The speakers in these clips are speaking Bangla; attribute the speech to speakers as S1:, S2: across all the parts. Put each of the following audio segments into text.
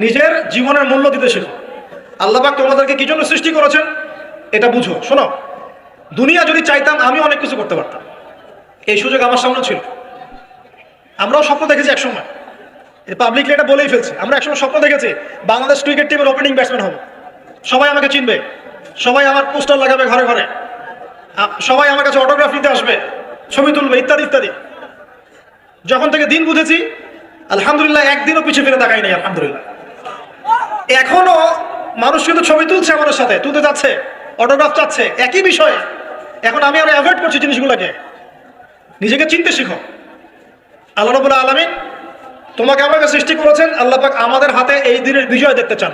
S1: নিজের জীবনের মূল্য দিতে শেখো। আল্লাহবাক তোমাদেরকে কি জন্য সৃষ্টি করেছেন? এটা বুঝো, শোনো। দুনিয়া যদি চাইতাম, আমি অনেক কিছু করতে পারতাম। এই সুযোগ আমার সামনে ছিল। আমরাও স্বপ্ন দেখেছি একসময়। পাবলিকলি এটা বলেই ফেলছে। আমরা একসময় স্বপ্ন দেখেছি, বাংলাদেশ ক্রিকেট টিমের ওপেনিং ব্যাটসম্যান হব। সবাই আমাকে চিনবে। সবাই আমার পোস্টার লাগাবে ঘরে ঘরে। সবাই আমার কাছে অটোগ্রাফ নিতে আসবে, ছবি তুলবে, ইত্যাদি ইত্যাদি। যখন থেকে দিন বুঝেছি, আলহামদুলিল্লাহ একদিনও পিছিয়ে ফিরে তাকাই নাই, আলহামদুলিল্লাহ। এখনও মানুষ কিন্তু ছবি তুলছে আমাদের সাথে, তুলতে যাচ্ছে অটোগ্রাফ চাচ্ছে, একই বিষয়। এখন আমি আরও অ্যাভয়েড করছি জিনিসগুলোকে নিজেকে চিনতে শিখো। আল্লাহ রবুল্লাহ আলমিন তোমাকে আমাকে সৃষ্টি করেছেন, আল্লাহ পাক আমাদের হাতে এই দিনের বিজয় দেখতে চান।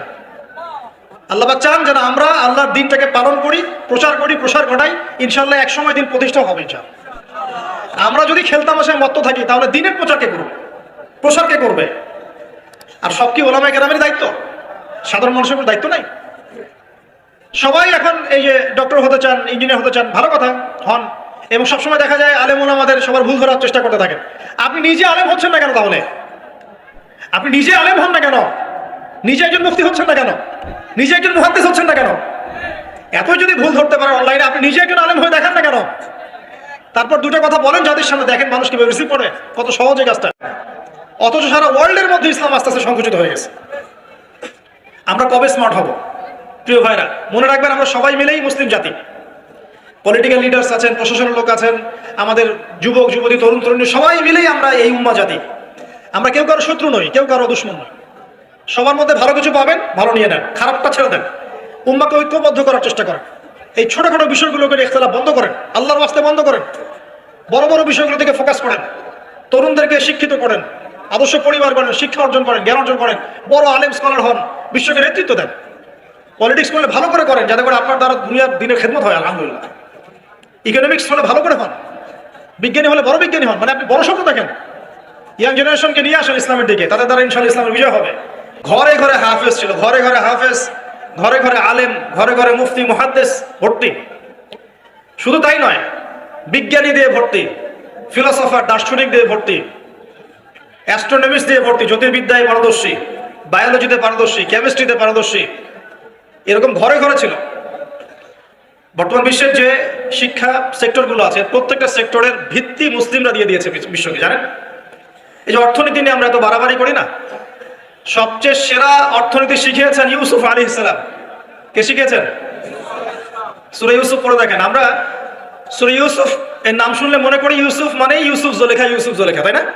S1: আল্লাহ পাক চান যেন আমরা আল্লাহর দিনটাকে পালন করি, প্রচার করি, প্রসার ঘটাই ইনশাল্লাহ এক সময় দিন প্রতিষ্ঠা হবে ইনশাল্লাহ আমরা যদি খেলতামাশায় মত্ত থাকি, তাহলে দিনের প্রচারকে করবে প্রসার কে করবে। আর সব কি ওলামায় কেরামের দায়িত্ব? সাধারণ মানুষের কোনো দায়িত্ব নাই। সবাই এখন এই যে ডক্টর হতে চান ইঞ্জিনিয়ার হতে চান, ভালো কথা, হন। এবং সবসময় দেখা যায় আলেমুন আমাদের সবার ভুল ধরার চেষ্টা করতে থাকেন। আপনি নিজে আলেম হচ্ছেন না কেন তাহলে? আপনি নিজে আলেম হন না কেন? নিজে একজন মুক্তি হচ্ছেন না কেন? নিজে একজন মুহাদ্দিস হচ্ছেন না কেন? এতই যদি ভুল ধরতে পারেন অনলাইনে আপনি নিজে একজন আলেম হয়ে দেখান না কেন? তারপর দুটো কথা বলেন, যাদের সামনে দেখেন মানুষ কীভাবে রিসিভ করে, কত সহজে কাজটা। অথচ সারা ওয়ার্ল্ডের মধ্যে ইসলাম আস্তে আস্তে সংকুচিত হয়ে গেছে। আমরা কবে স্মার্ট হব? প্রিয় ভাইরা, মনে রাখবেন আমরা সবাই মিলেই মুসলিম জাতি। পলিটিক্যাল লিডার্স আছেন, প্রশাসনের লোক আছেন, আমাদের যুবক, যুবতী, তরুণ, তরুণী, সবাই মিলেই আমরা এই উম্মা জাতি। আমরা কেউ কারও শত্রু নই, কেউ কারও দুশ্মন নই। সবার মধ্যে ভালো কিছু পাবেন, ভালো নিয়ে নেন, খারাপটা ছেড়ে দেন। উম্মাকে ঐক্যবদ্ধ করার চেষ্টা করেন। এই ছোটখাটো বিষয়গুলোকে ইখতলাফ বন্ধ করেন, আল্লাহর বাস্তে বন্ধ করেন। বড় বড় বিষয়গুলো থেকে ফোকাস করেন। তরুণদেরকে শিক্ষিত করেন। আদর্শ পরিবার করেন শিক্ষা অর্জন করেন, জ্ঞান অর্জন করেন। বড় আলেম স্কলার হন। বিশ্বকে নেতৃত্ব দেন। পলিটিক্স করলে ভালো করে করেন, যাতে করে আপনার দ্বারা দুনিয়ার দিনের খেদমত হয়, আলহামদুলিল্লাহ। ইকোনমিক্স হলে ভালো করে হন বিজ্ঞানী হলে বড় বিজ্ঞানী হন মানে আপনি বড় স্বপ্ন দেখেন ইয়াং জেনারেশনকে নিয়ে আসেন ইসলামের দিকে, তাদের দ্বারা ইনশাল্লাহ ইসলামের বিজয় হবে। ঘরে ঘরে হাফেজ ছিল, ঘরে ঘরে হাফেজ, ঘরে ঘরে আলেম, ঘরে ঘরে মুফতি, মুহাদ্দেস, ভর্তি। শুধু তাই নয়, বিজ্ঞানী দিয়ে ভর্তি ফিলোসফার দার্শনিক দিয়ে ভর্তি অ্যাস্ট্রোনমিক্স দিয়ে ভর্তি, জ্যোতির্বিদ্যায় পারদর্শী। বায়োলজিতে পারদর্শী কেমিস্ট্রিতে পারদর্শী, এরকম ঘরে ঘরে ছিল। বর্তমান বিশ্বের যে শিক্ষা সেক্টরগুলো আছে, প্রত্যেকটা সেক্টরের ভিত্তি মুসলিমরা দিয়ে দিয়েছে বিশ্ব- বিশ্বকে, জানেন? এই যে অর্থনীতি নিয়ে আমরা এত বাড়াবাড়ি করি না। সবচেয়ে সেরা অর্থনীতি শিখিয়েছেন ইউসুফ আলী ইসলাম। কে শিখিয়েছেন? সুরে ইউসুফ পড়ে দেখেন। আমরা সুরে ইউসুফ, এর নাম শুনলে মনে করি ইউসুফ মানে ইউসুফ জোলেখা ইউসুফ জোলেখা, তাই না?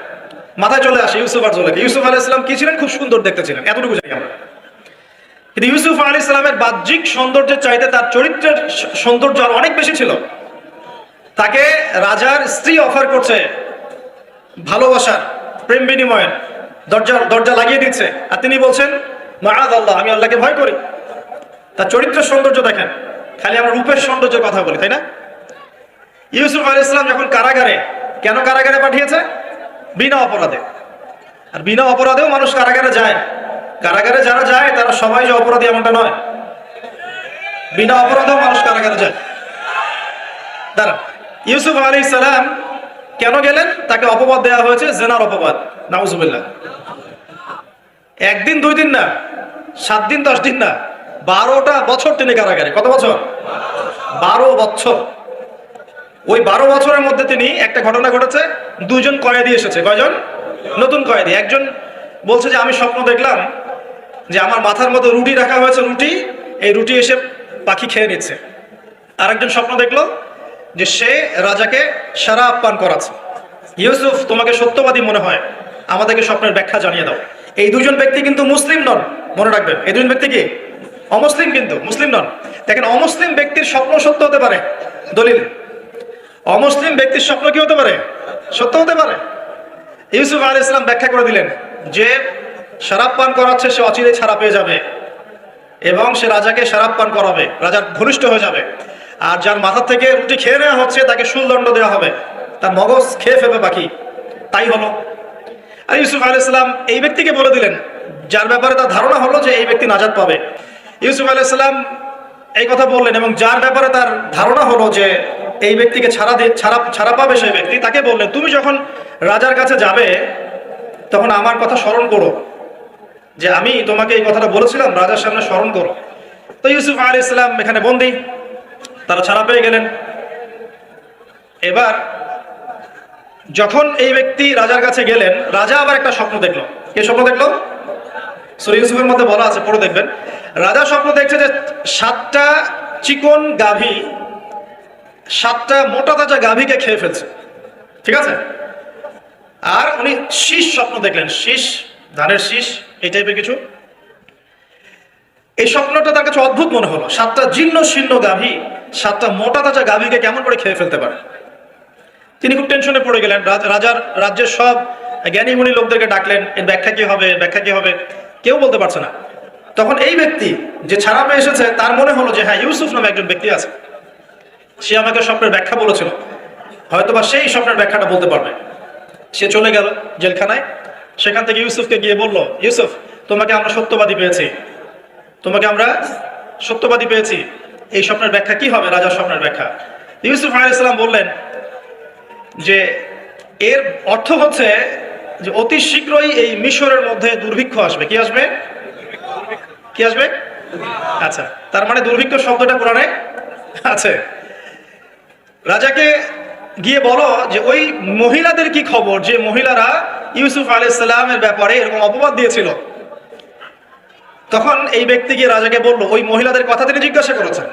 S1: মাথায় চলে আসে ইউসুফ আর জোলেখা। ইউসুফ আলী ইসলাম কি ছিলেন? খুব সুন্দর দেখতে ছিলেন। এতটুকু জানি আমরা। কিন্তু ইউসুফ আলী ইসলামের বাহ্যিক সৌন্দর্যের চাইতে তার চরিত্রের সৌন্দর্য আর অনেক বেশি ছিল। তাকে রাজার স্ত্রী অফার করছে। ভালোবাসার, প্রেম বিনিময়ের দরজা দরজা লাগিয়ে দিচ্ছে। আর তিনি বলছেন মাহাদ আল্লাহ আমি আল্লাহকে ভয় করি। তার চরিত্রের সৌন্দর্য দেখেন। খালি আমরা রূপের সৌন্দর্যের কথা বলি, তাই না? ইউসুফ আলী ইসলাম যখন কারাগারে, কেন কারাগারে পাঠিয়েছে? বিনা অপরাধে। আর বিনা অপরাধেও মানুষ কারাগারে যায়। কারাগারে যারা যায়, তারা সবাই যে অপরাধী এমনটা নয়। বিনা অপরাধেও মানুষ কারাগারে যায়। দাঁড়ান, ইউসুফ আলী সালাম কেন গেলেন? তাকে অপবাদ দেওয়া হয়েছে, জেনার অপবাদ। নাউজুবিল্লাহ। একদিন, দুই দিন না, সাত দিন, দশ দিন না, বারোটা বছর তিনি কারাগারে। কত বছর? বারো বছর। ওই বারো বছরের মধ্যে তিনি একটা ঘটনা ঘটেছে, দুজন কয়েদি এসেছে। কয়জন? নতুন কয়েদি। একজন বলছে যে, আমি স্বপ্ন দেখলাম যে আমার মাথার মতো রুটি রাখা হয়েছে রুটি, এই রুটি এসে পাখি খেয়ে নিচ্ছে। আরেকজন স্বপ্ন দেখল যে সে রাজাকে সারা পান করাচ্ছে। ইউসুফ, তোমাকে সত্যবাদী মনে হয়। আমাদেরকে স্বপ্নের ব্যাখ্যা জানিয়ে দাও। এই দুজন ব্যক্তি কিন্তু মুসলিম নন, মনে রাখবেন। এই দুজন ব্যক্তি কি? অমুসলিম কিন্তু, মুসলিম নন। দেখেন, অমুসলিম ব্যক্তির স্বপ্ন সত্য হতে পারে। দলিল অমুসলিম ব্যক্তির স্বপ্ন কি হতে পারে? সত্য হতে পারে। ইউসুফ আলী ইসলাম ব্যাখ্যা করে দিলেন যে, শরাব পান করাচ্ছে, সে অচিরে ছাড়া পেয়ে যাবে এবং সে রাজাকে শরাব পান করাবে। রাজার ঘনিষ্ঠ হয়ে যাবে। আর যার মাথা থেকে রুটি খেয়ে নেওয়া হচ্ছে, তাকে শুলদণ্ড দেওয়া হবে। তার মগজ খেয়ে ফেলবে পাখি তাই হলো। আর ইউসুফ আলী ইসলাম এই ব্যক্তিকে বলে দিলেন, যার ব্যাপারে তার ধারণা হলো যে এই ব্যক্তি নাজাদ পাবে। ইউসুফ আলী ইসলাম এই কথা বললেন এবং যার ব্যাপারে তার ধারণা হলো যে এই ব্যক্তিকে ছাড়া দিয়ে ছাড়া ছাড়া পাবে সেই ব্যক্তি? তাকে বললেন, তুমি যখন রাজার কাছে যাবে, তখন আমার কথা স্মরণ করো যে আমি তোমাকে এই কথাটা বলেছিলাম, রাজার সামনে স্মরণ করো। তো ইউসুফ আলী ইসলাম এখানে বন্দি। তারা ছাড়া পেয়ে গেলেন। এবার যখন এই ব্যক্তি রাজার কাছে গেলেন, রাজা আবার একটা স্বপ্ন দেখল। কে স্বপ্ন দেখল? সরি ইউসুফের মধ্যে বলা আছে, পড়ে দেখবেন। রাজা স্বপ্ন দেখছে যে সাতটা চিকন গাভী সাতটা মোটা তাজা গাভীকে খেয়ে ফেলছে। ঠিক আছে? আর উনি শীষ স্বপ্ন দেখলেন। শীষ, ধানের শীষ, এই টাইপের কিছু। এই স্বপ্নটা তার কাছে অদ্ভুত মনে হলো। সাতটা জীর্ণ শীর্ণ গাভী, সাতটা মোটা তাজা গাভীকে কেমন করে খেয়ে ফেলতে পারে? তিনি খুব টেনশনে পড়ে গেলেন। রাজার রাজ্যের সব জ্ঞানীগুণী লোকদেরকে ডাকলেন, এর ব্যাখ্যা কি হবে? ব্যাখ্যা কি হবে? কেউ বলতে পারছে না। তখন এই ব্যক্তি যে ছাড়া পেয়ে এসেছে, তার মনে হলো যে হ্যাঁ ইউসুফ নামে একজন ব্যক্তি আছে। সে আমাকে স্বপ্নের ব্যাখ্যা বলেছিল। হয়তোবা সেই স্বপ্নের ব্যাখ্যাটা বলতে পারবে। সে চলে গেল জেলখানায়। সেখান থেকে ইউসুফকে গিয়ে বলল, ইউসুফ, তোমাকে আমরা সত্যবাদী পেয়েছি। তোমাকে আমরা সত্যবাদী পেয়েছি। এই স্বপ্নের ব্যাখ্যা কি হবে? রাজার স্বপ্নের ব্যাখ্যা। ইউসুফ আলাইসাল্লাম বললেন যে, এর অর্থ হচ্ছে যে অতি শীঘ্রই এই মিশরের মধ্যে দুর্ভিক্ষ আসবে। কি আসবে? কি আসবে? আচ্ছা তার মানে দুর্ভিক্ষ শব্দটা কোরআনে আছে। রাজাকে গিয়ে বলো যে ওই মহিলাদের কি খবর? যে মহিলারা ইউসুফ আলাইসাল্লামের ব্যাপারে এরকম অপবাদ দিয়েছিল। তখন এই ব্যক্তি গিয়ে রাজাকে বলল, ওই মহিলাদের কথা তিনি জিজ্ঞাসা করেছেন।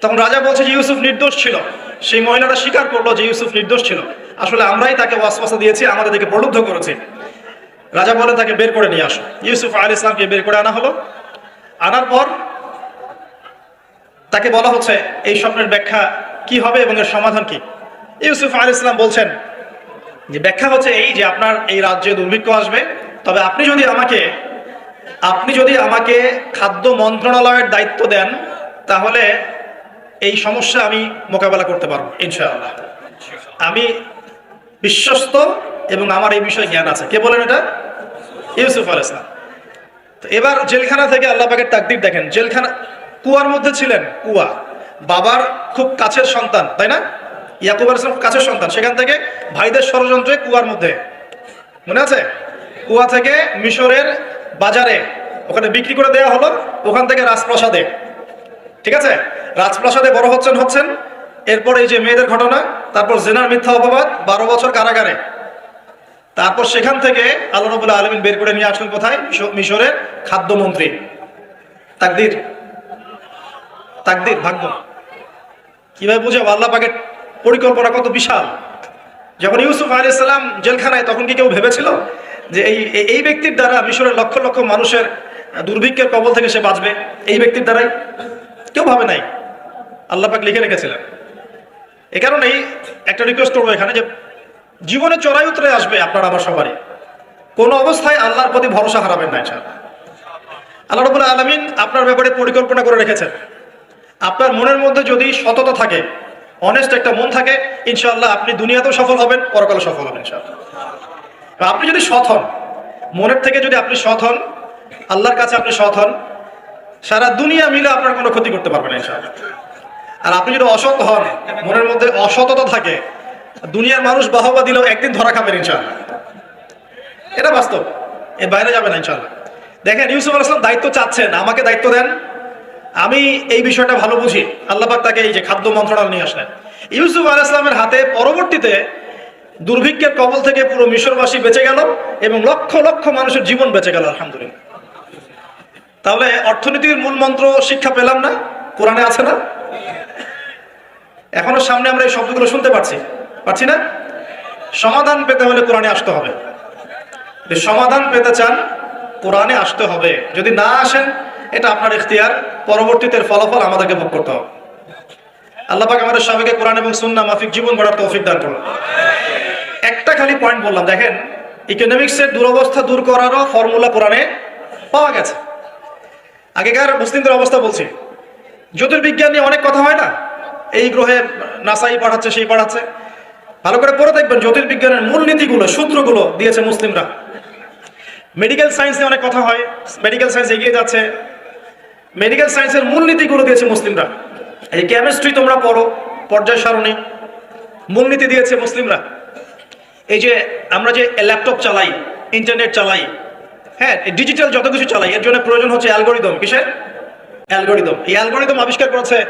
S1: তখন রাজা বলছে যে ইউসুফ নির্দোষ ছিল। সেই মহিলাটা স্বীকার করল যে ইউসুফ নির্দোষ ছিল। আসলে আমরাই তাকে ওয়াসওয়াসা দিয়েছি, আমাদের দিকে প্রলুব্ধ করেছি। রাজা বলে, তাকে বের করে নিয়ে আসো। ইউসুফ আল ইসলামকে বের করে আনা হলো। আনার পর তাকে বলা হচ্ছে, এই স্বপ্নের ব্যাখ্যা কি হবে এবং এর সমাধান কি? ইউসুফ আল ইসলাম বলছেন যে, ব্যাখ্যা হচ্ছে এই যে আপনার এই রাজ্যে দুর্ভিক্ষ আসবে, তবে আপনি যদি আমাকে, আপনি যদি আমাকে খাদ্য মন্ত্রণালয়ের দায়িত্ব দেন, তাহলে এই সমস্যা আমি মোকাবেলা করতে পারব, ইনশাআল্লাহ। আমি বিশ্বস্ত এবং আমার এই বিষয়ে জ্ঞান আছে। কে বলেন এটা? ইউসুফ আল ইসলাম তো এবার জেলখানা থেকে আল্লাহ পাকের তাকদির দেখেন। জেলখানা, কুয়ার মধ্যে ছিলেন, কুয়া। বাবার খুব কাছের সন্তান, তাই না? ইয়াকুব আল ইসলাম কাছের সন্তান। সেখান থেকে ভাইদের ষড়যন্ত্রে কুয়ার মধ্যে। মনে আছে? কুয়া থেকে মিশরের বাজারে ওখানে বিক্রি করে দেওয়া হলো, ওখান থেকে রাজপ্রাসাদে। ঠিক আছে? রাজপ্রাসাদে বড় হচ্ছেন হচ্ছেন। এরপর এই যে মেয়েদের ঘটনা, তারপর জেনার মিথ্যা অপবাদ, বারো বছর কারাগারে। তারপর সেখান থেকে আল্লাহ রবুল্লাহ আলমিন বের করে নিয়ে আসলেন কোথায়? মিশরের খাদ্যমন্ত্রী। তাকদির। তাকদির, ভাগ্য। কীভাবে বুঝাবো? আল্লাহ পাকের পরিকল্পনা কত বিশাল। যখন ইউসুফ আলী ইসলাম জেলখানায়, তখন কি কেউ ভেবেছিল যে এই, এই- ব্যক্তির দ্বারা মিশরের লক্ষ লক্ষ মানুষের দুর্ভিক্ষের কবল থেকে সে বাঁচবে? এই ব্যক্তির দ্বারাই? কেউ ভাবে নাই। আল্লাহ পাক লিখে রেখেছিলেন। এ কারণেই একটা রিকোয়েস্ট করব এখানে যে জীবনে চড়াই উতরে আসবে আপনার আমার সবারই। কোনো অবস্থায় আল্লাহর প্রতি ভরসা হারাবেন না আল্লাহ রবুল্লাহ আলমিন আপনার ব্যাপারে পরিকল্পনা করে রেখেছেন। আপনার মনের মধ্যে যদি সততা থাকে অনেস্ট একটা মন থাকে ইনশাল্লাহ আপনি দুনিয়াতেও সফল হবেন পরকালে সফল হবেন, ইনশাআল্লাহ। আপনি যদি সৎ হন, মনের থেকে যদি আপনি সৎ হন, আল্লাহর কাছে আপনি সৎ হন, সারা দুনিয়া মিলে আপনার কোনো ক্ষতি করতে পারবেন না, ইনশাআল্লাহ। আর আপনি যদি অসৎ হন, মনের মধ্যে অসততা থাকে, দুনিয়ার মানুষ বাহবা দিলেও একদিন ধরা খাবেন, ইনশাআল্লাহ। এটা বাস্তব, এর বাইরে যাবে না, ইনশাআল্লাহ। দেখেন, ইউসুফ আল ইসলাম দায়িত্ব চাচ্ছেন, আমাকে দায়িত্ব দেন আমি এই বিষয়টা ভালো বুঝি। আল্লাপাক তাকে এই যে খাদ্য মন্ত্রণালয় নিয়ে আসলেন। ইউসুফ আল ইসলামের হাতে পরবর্তীতে দুর্ভিক্ষের কবল থেকে পুরো মিশরবাসী বেঁচে গেল এবং লক্ষ লক্ষ মানুষের জীবন বেঁচে গেল, আলহামদুলিল্লাহ। তাহলে অর্থনীতির মূল মন্ত্র শিক্ষা পেলাম না? কোরআনে আছে না? এখনও সামনে আমরা এই শব্দগুলো শুনতে পাচ্ছি। পাচ্ছি না? সমাধান পেতে হলে কোরআনে আসতে হবে। সমাধান পেতে চান, কোরআনে আসতে হবে। যদি না আসেন এটা আপনার ইখতিয়ার। পরবর্তীতে ফলাফল আমাদেরকে ভোগ করতে হবে। আল্লাপাক আমাদের সবাইকে কোরআন এবং সুন্নাহ মাফিক জীবন গড়ার তৌফিক দান করুন। একটা খালি পয়েন্ট বললাম, দেখেন ইকোনমিক্সের দুরবস্থা দূর করারও ফর্মুলা কোরআনে পাওয়া গেছে। আগেকার মুসলিমদের অবস্থা বলছি, জ্যোতির্বিজ্ঞান নিয়ে অনেক কথা হয় না? এই গ্রহে নাসাই পাঠাচ্ছে, সেই পাঠাচ্ছে। ভালো করে পড়ে দেখবেন, জ্যোতির্বিজ্ঞানের মূলনীতিগুলো, সূত্রগুলো দিয়েছে মুসলিমরা। মেডিকেল সায়েন্স নিয়ে অনেক কথা হয়, মেডিকেল সায়েন্স এগিয়ে যাচ্ছে মেডিকেল সায়েন্সের মূলনীতিগুলো দিয়েছে মুসলিমরা। এই কেমিস্ট্রি তোমরা পড়ো, পর্যায় সারণী। মূলনীতি দিয়েছে মুসলিমরা। এই যে আমরা যে ল্যাপটপ চালাই ইন্টারনেট চালাই হ্যাঁ ডিজিটাল যত কিছু চালাই, এর জন্য প্রয়োজন হচ্ছে অ্যালগোরিদম কিসের? অ্যালগোরিদম এই অ্যালগোরিদম আবিষ্কার করেছে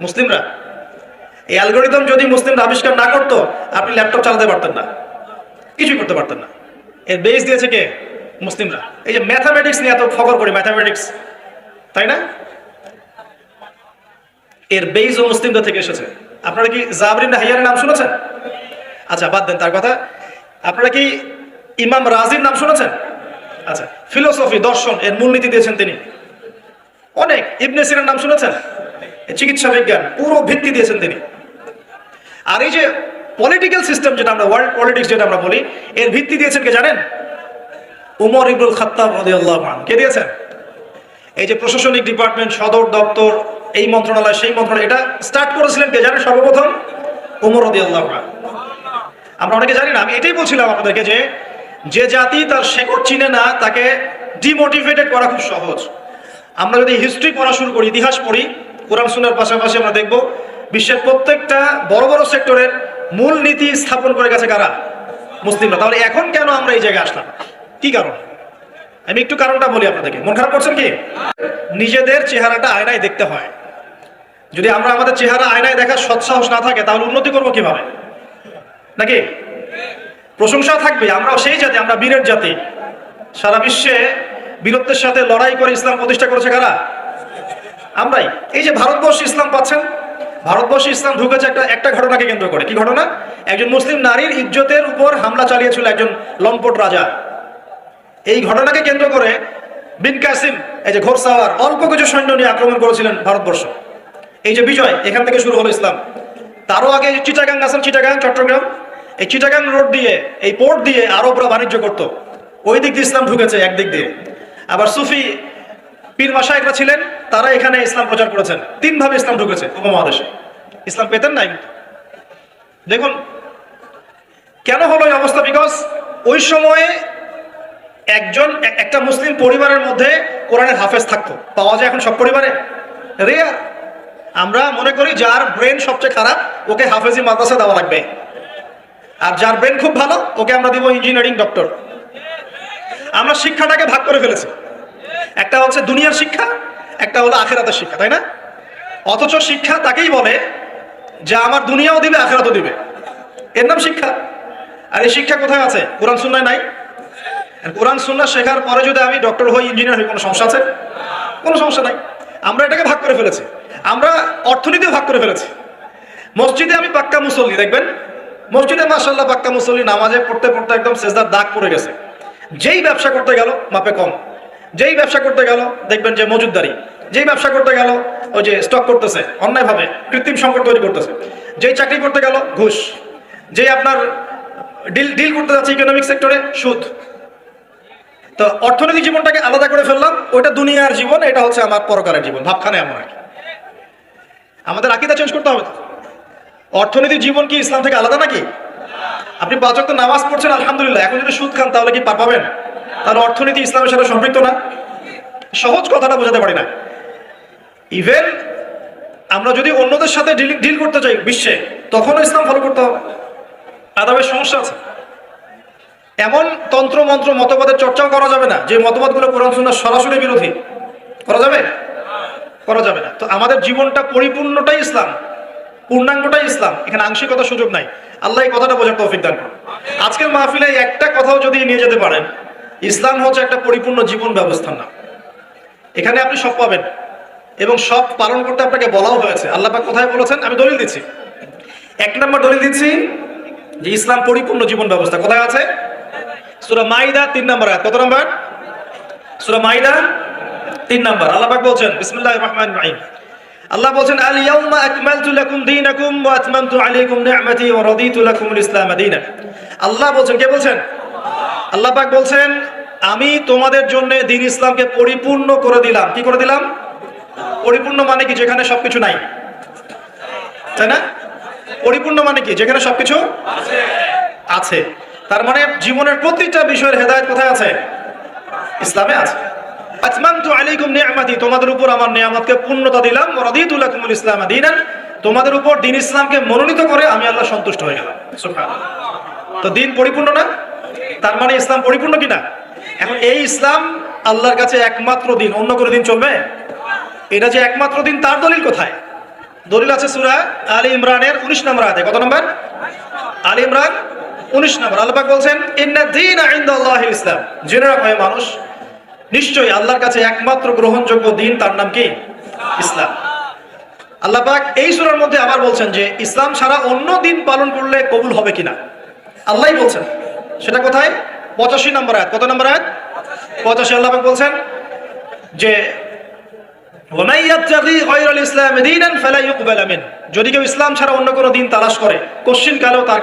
S1: মুসলিমরা। এই অ্যালগোরিদম যদি মুসলিমরা আবিষ্কার না করতো, আপনি ল্যাপটপ চালাতে পারতেন না। কিছুই করতে পারতেন না। এর বেস দিয়েছে কে? মুসলিমরা। এই যে ম্যাথামেটিক্স নিয়ে এত ফকর করি ম্যাথামেটিক্স তাই না? এর বেইজও মুসলিমদের থেকে এসেছে? আপনারা কি জাবরিন হাইয়ারের নাম শুনেছেন? আচ্ছা বাদ দেন, তার কথা। আপনারা কি ইমাম রাজির নাম শুনেছেন? আচ্ছা ফিলোসফি দর্শন, এর মূলনীতি দিয়েছেন তিনি। অনেক। ইবনে সিনার নাম শুনেছেন? চিকিৎসা বিজ্ঞান, পুরো ভিত্তি দিয়েছেন তিনি। আর এই যে পলিটিক্যাল সিস্টেম যেটা আমরা ওয়ার্ল্ড পলিটিক্স যেটা আমরা বলি, এর ভিত্তি দিয়েছেন কে জানেন? উমর ইবুল খাত্তাব রাদিয়াল্লাহু কে দিয়েছেন? এই যে প্রশাসনিক ডিপার্টমেন্ট, সদর দপ্তর, এই মন্ত্রণালয়, সেই মন্ত্রণালয়, এটা স্টার্ট করেছিলেন কে জানেন সর্বপ্রথম? উমর রাদিয়াল্লাহু আনহু। আমরা অনেকে জানি না, আমি এটাই বলছিলাম আপনাদেরকে যে যে জাতি তার শেকড় চিনে না, তাকে ডিমোটিভেটেড করা খুব সহজ। আমরা যদি হিস্ট্রি পড়া শুরু করি, ইতিহাস পড়ি, কোরআন সুনার পাশাপাশি আমরা দেখব, বিশ্বের প্রত্যেকটা বড় বড় সেক্টরের মূল নীতি স্থাপন করে গেছে কারা? মুসলিমরা। তাহলে এখন কেন আমরা এই জায়গায় আসলাম? কি কারণ? আমি একটু কারণটা বলি আপনাদেরকে। মন খারাপ করছেন কি? নিজেদের চেহারাটা আয়নায় দেখতে হয়। যদি আমরা আমাদের চেহারা আয়নায় দেখার সৎসাহস না থাকে, তাহলে উন্নতি করব কীভাবে? নাকি? প্রশংসা থাকবে, আমরাও সেই জাতি, আমরা বীরের জাতি। সারা বিশ্বে বীরত্বের সাথে লড়াই করে ইসলাম প্রতিষ্ঠা করেছে কারা? আমরাই। এই যে ভারতবর্ষে ইসলাম পাচ্ছেন, ভারতবর্ষে ইসলাম ঢুকেছে একটা একটা ঘটনাকে কেন্দ্র করে। কি ঘটনা? একজন মুসলিম নারীর ইজ্জতের উপর হামলা চালিয়েছিল একজন লম্পট রাজা। এই ঘটনাকে কেন্দ্র করে বিন কাসিম, এই যে ঘোরসাওয়ার অল্প কিছু সৈন্য নিয়ে আক্রমণ করেছিলেন ভারতবর্ষ। এই যে বিজয়, এখান থেকে শুরু হলো ইসলাম। তারও আগে চিটাগাং আছেন চিটাগাং, চট্টগ্রাম। এই চিটাগাং রোড দিয়ে, এই পোর্ট দিয়ে আরবরা বাণিজ্য করত। ওই দিক দিয়ে ইসলাম ঢুকেছে একদিক দিয়ে। আবার সুফি পীর মাসায়করা ছিলেন, তারা এখানে ইসলাম প্রচার করেছেন। তিনভাবে ইসলাম ঢুকেছে উপমহাদেশে। ইসলাম পেতেন নাই। দেখুন, কেন হলো এই অবস্থা? বিকজ ওই সময়ে একজন একটা মুসলিম পরিবারের মধ্যে কোরআনের হাফেজ থাকতো। পাওয়া যায় এখন সব পরিবারে? রেয়ার আমরা মনে করি যার ব্রেন সবচেয়ে খারাপ, ওকে হাফেজি মাদ্রাসা দেওয়া লাগবে। আর যার ব্রেন খুব ভালো, ওকে আমরা দিব ইঞ্জিনিয়ারিং ডক্টর আমরা শিক্ষাটাকে ভাগ করে ফেলেছি। একটা হচ্ছে দুনিয়ার শিক্ষা, একটা হলো আখেরাতের শিক্ষা, তাই না? অথচ শিক্ষা তাকেই বলে যে আমার দুনিয়াও দিবে, আখেরাতও দিবে। এর নাম শিক্ষা। আর এই শিক্ষা কোথায় আছে? কোরআন সুন্নায় নাই। কোরআন সুন্না শেখার পরে যদি আমি ডক্টর হই ইঞ্জিনিয়ার হই, কোনো সমস্যা আছে? কোনো সমস্যা নাই। আমরা এটাকে ভাগ করে ফেলেছি। আমরা অর্থনীতিও ভাগ করে ফেলেছি। মসজিদে আমি পাক্কা মুসল্লি, দেখবেন? মসজিদে মাসাল্লাহ পাক্কা মুসল্লি, নামাজে পড়তে পড়তে একদম সেজদার দাগ পড়ে গেছে। যেই ব্যবসা করতে গেল, মাপে কম। যেই ব্যবসা করতে গেল, দেখবেন যে মজুদদারি যেই ব্যবসা করতে গেল, ওই যে স্টক করতেছে, অন্যায়ভাবে কৃত্রিম সংকট তৈরি করতেছে। যেই চাকরি করতে গেল, ঘুষ। যেই আপনার ডিল ডিল করতে যাচ্ছে ইকোনমিক সেক্টরে সুদ। তো অর্থনৈতিক জীবনটাকে আলাদা করে ফেললাম, ওইটা দুনিয়ার জীবন, এটা হচ্ছে আমার পরকালের জীবন। ভাবখানে এমন আর কি। আমাদের আকিদা চেঞ্জ করতে হবে তো। অর্থনৈতিক জীবন কি ইসলাম থেকে আলাদা নাকি? আপনি পাঁচ ওয়াক্ত নামাজ পড়ছেন, আলহামদুলিল্লাহ। এখন যদি সুদ খান, তাহলে কি পার পাবেন? তাহলে অর্থনীতি ইসলামের সাথে সম্পৃক্ত না? সহজ কথাটা বোঝাতে পারি না। ইভেন আমরা যদি অন্যদের সাথে ডিল করতে চাই বিশ্বে, তখনও ইসলাম ফলো করতে হবে। আদাবের সমস্যা আছে। এমন তন্ত্র, মন্ত্র, মতবাদের চর্চাও করা যাবে না, যে মতবাদগুলো কোরআন, সুন্নাহ সরাসরি বিরোধী। করা যাবে? করা যাবে না। তো আমাদের জীবনটা পরিপূর্ণটাই ইসলাম, পূর্ণাঙ্গটাই ইসলাম, এখানে আংশিকতা সুযোগ নাই। আল্লাহ এই কথাটা বোঝার তৌফিক দান করুন। আজকের মাহফিলে একটা কথাও যদি নিয়ে যেতে পারেন, ইসলাম হচ্ছে একটা পরিপূর্ণ জীবন ব্যবস্থা না এখানে আপনি সব পাবেন, এবং সব পালন করতে আপনাকে বলাও হয়েছে। আল্লাহ পাক কোথায় বলেছেন? আমি দলিল দিচ্ছি। এক নম্বর দলিল দিচ্ছি যে ইসলাম পরিপূর্ণ জীবন ব্যবস্থা কোথায় আছে? সুরা মাইদা তিন নম্বর আয়াত। কত নম্বর? সুরা মাইদা তিন নম্বর। আল্লাহ বলছেন, বিসমিল্লাহির রহমানির রহিম। আল্লাহ বলছেন আল ইয়াউমা আকমালতু লাকুম দীনাকুম ওয়া আতমামতু আলাইকুম নি'মাতি ওয়া রাদিতু লাকুমুল ইসলাম দীনান আল্লাহ বলছেন, কে বলছেন? আল্লাহ পাক বলছেন, আমি তোমাদের জন্য দিন ইসলামকে পরিপূর্ণ করে দিলাম। কি করে দিলাম? পরিপূর্ণ মানে কি? যেখানে সবকিছু নাই। তাই না? পরিপূর্ণ মানে কি? যেখানে সবকিছু আছে। তার মানে জীবনের প্রতিটা বিষয়ের হেদায়েত কোথায় আছে? ইসলামে আছে। আতমামতু আলাইকুম নি'মাতি তোমাদের উপর আমার নিয়ামতকে পূর্ণতা দিলাম। রাদিতু লাকুমুল ইসলাম দীনান, তোমাদের উপর দিন ইসলামকে মনোনীত করে আমি আল্লাহ সন্তুষ্ট হয়ে গেলাম। তো দিন পরিপূর্ণ না? তার মানে ইসলাম পরিপূর্ণ কিনা? এখন এই ইসলাম আল্লাহর কাছে একমাত্র দিন, অন্য কোনো দিন চলবে? এটা যে একমাত্র দিন, তার দলিল কোথায়? দলিল আছে সুরা আলী ইমরানের উনিশ নম্বর আয়াতে। কত নম্বর? আলী ইমরান উনিশ নম্বর, আল্লাহ বলছেন ইসলাম। জেনে রাখো মানুষ, নিশ্চয়ই আল্লাহর কাছে একমাত্র গ্রহণযোগ্য দিন তার নাম কি? ইসলাম। আল্লাহ পাক এই সুরার মধ্যে আবার বলছেন যে, ইসলাম ছাড়া অন্য দিন পালন করলে কবুল হবে কিনা? আল্লাহ বলছেন। সেটা কোথায়? পঁচাশি নম্বর আয় কত নম্বর আয় পঁচাশি। আল্লাহ পাক বলছেন যে যদি কেউ ইসলাম ছাড়া অন্য কোনো দিন তালাশ করে, কোশ্চিন কালেও তার